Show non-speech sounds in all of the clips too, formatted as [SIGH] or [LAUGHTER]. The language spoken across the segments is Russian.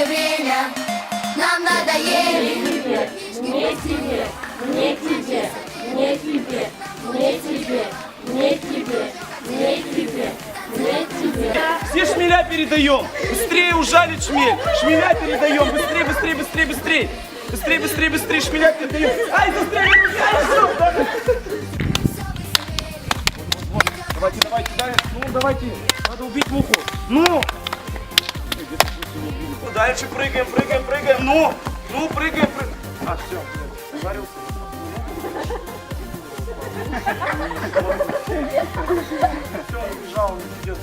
и время нам надоели. Мне тебе, мне тебе, мне тебе, мне тебе, мне тебе, мне тебе, мне тебе. Все шмеля передаем. Быстрее ужалит шмель. Шмеля передаем. Быстрее, быстрее, быстрее, быстрее. Быстрее, быстрее, быстрее, шмеля передаем. Ай, быстрее, быстрее, Давайте, давайте, давайте. Ну, давайте. Надо убить муху. Ну! Дальше прыгаем, прыгаем, прыгаем. Ну, ну, прыгаем, прыгаем. А, все, нет, сварился. Все, убежал, не идет.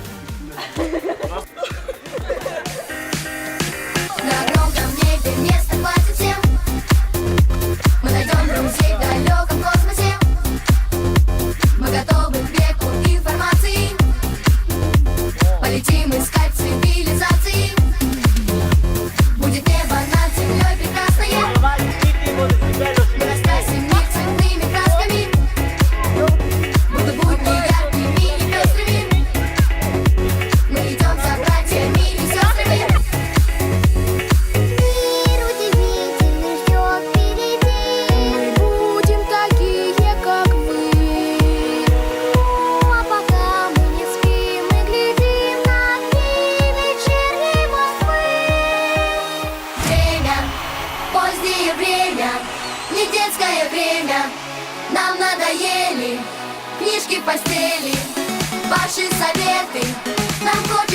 Нам надоели книжки в постели, ваши советы нам горько.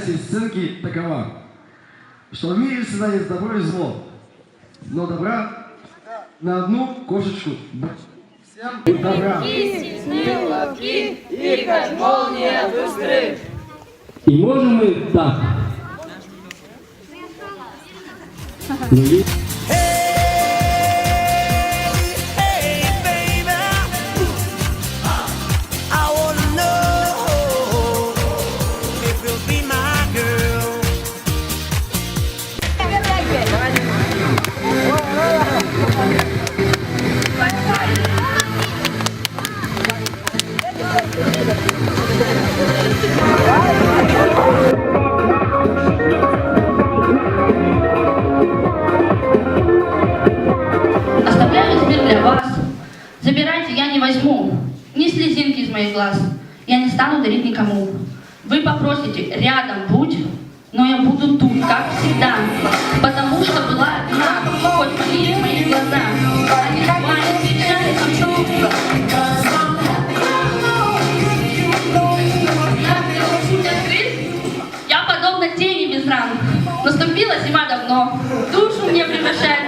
сей сценки такова, что в мире всегда есть добро и зло, но добра на одну кошечку Всем добра. И как молния быстры. И можем мы так. стану дарить никому. Вы попросите рядом будь, но я буду тут, как всегда, потому что была одна, хоть были мои глаза, а не без ран. наступила зима давно, душу мне превращает.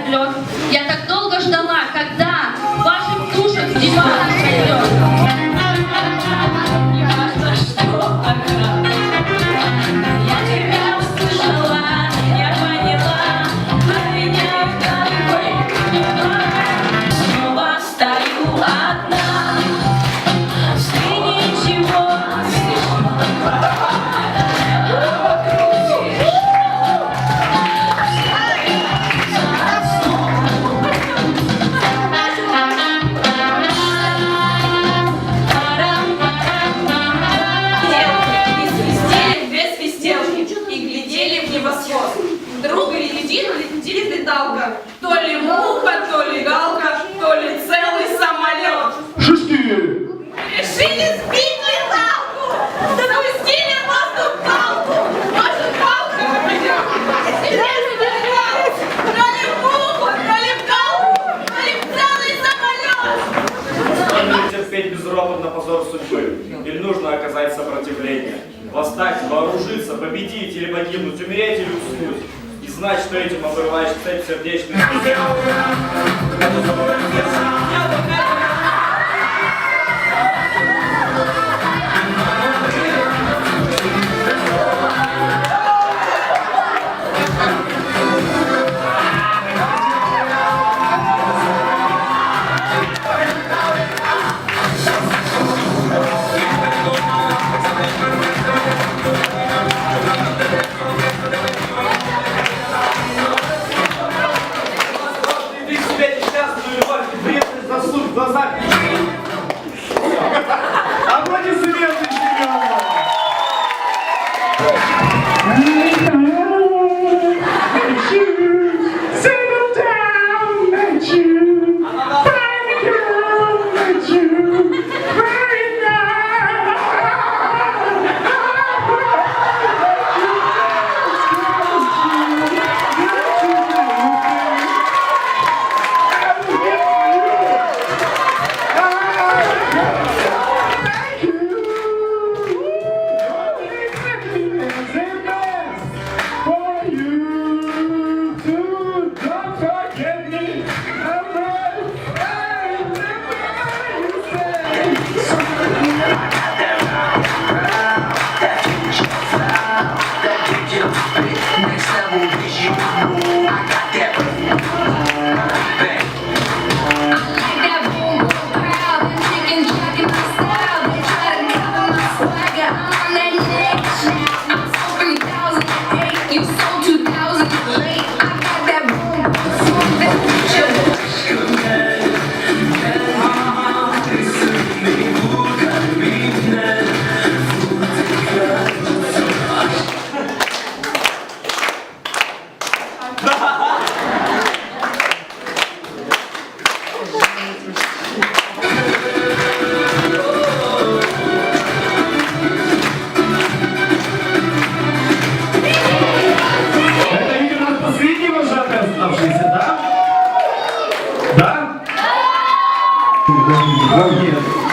стать, вооружиться, победить или погибнуть, умереть или уснуть. И знать, что этим обрываешь цепь сердечной.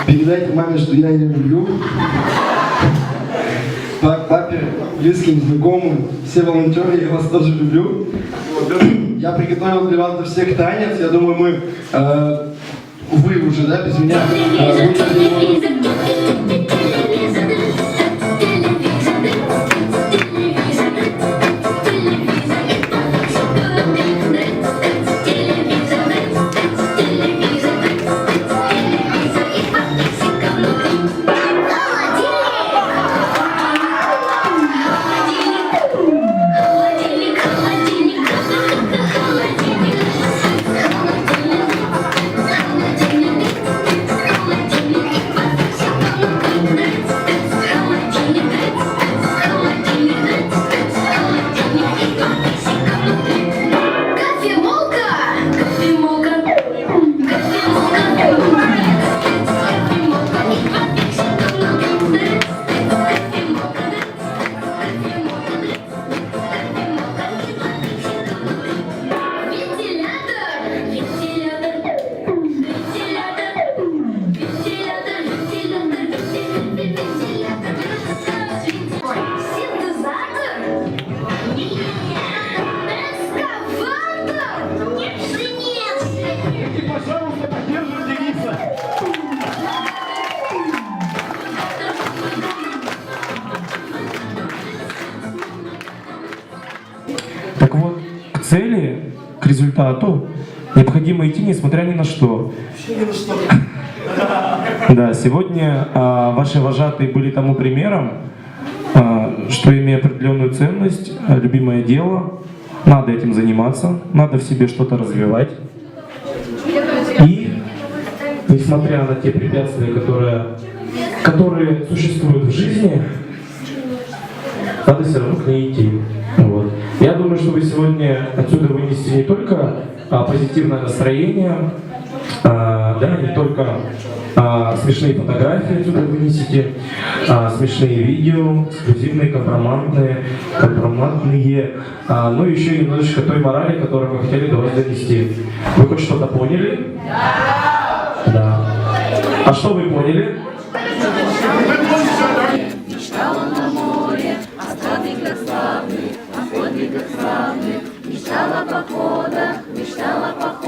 передайте маме, что я ее люблю. Папе, близким, знакомым, все волонтеры, я вас тоже люблю. Я приготовил для вас всех танец. Я думаю, мы, э, вы уже, да, без меня, э, Так вот, к цели, к результату необходимо идти, несмотря ни на что. [LAUGHS] Да, сегодня а, ваши вожатые были тому примером, а, что имея определенную ценность, а, любимое дело, надо этим заниматься, надо в себе что-то развивать. И, несмотря на те препятствия, которые, которые существуют в жизни, надо все равно к ней идти. Я думаю, что вы сегодня отсюда вынесете не только а, позитивное настроение, а, да, не только а, смешные фотографии отсюда вынесете, а, смешные видео, эксклюзивные, компроматные, компроматные, а, ну и еще немножечко той морали, которую мы хотели до вас донести. Вы хоть что-то поняли? Да. Да. А что вы поняли? Мечтала похода, мечтала похода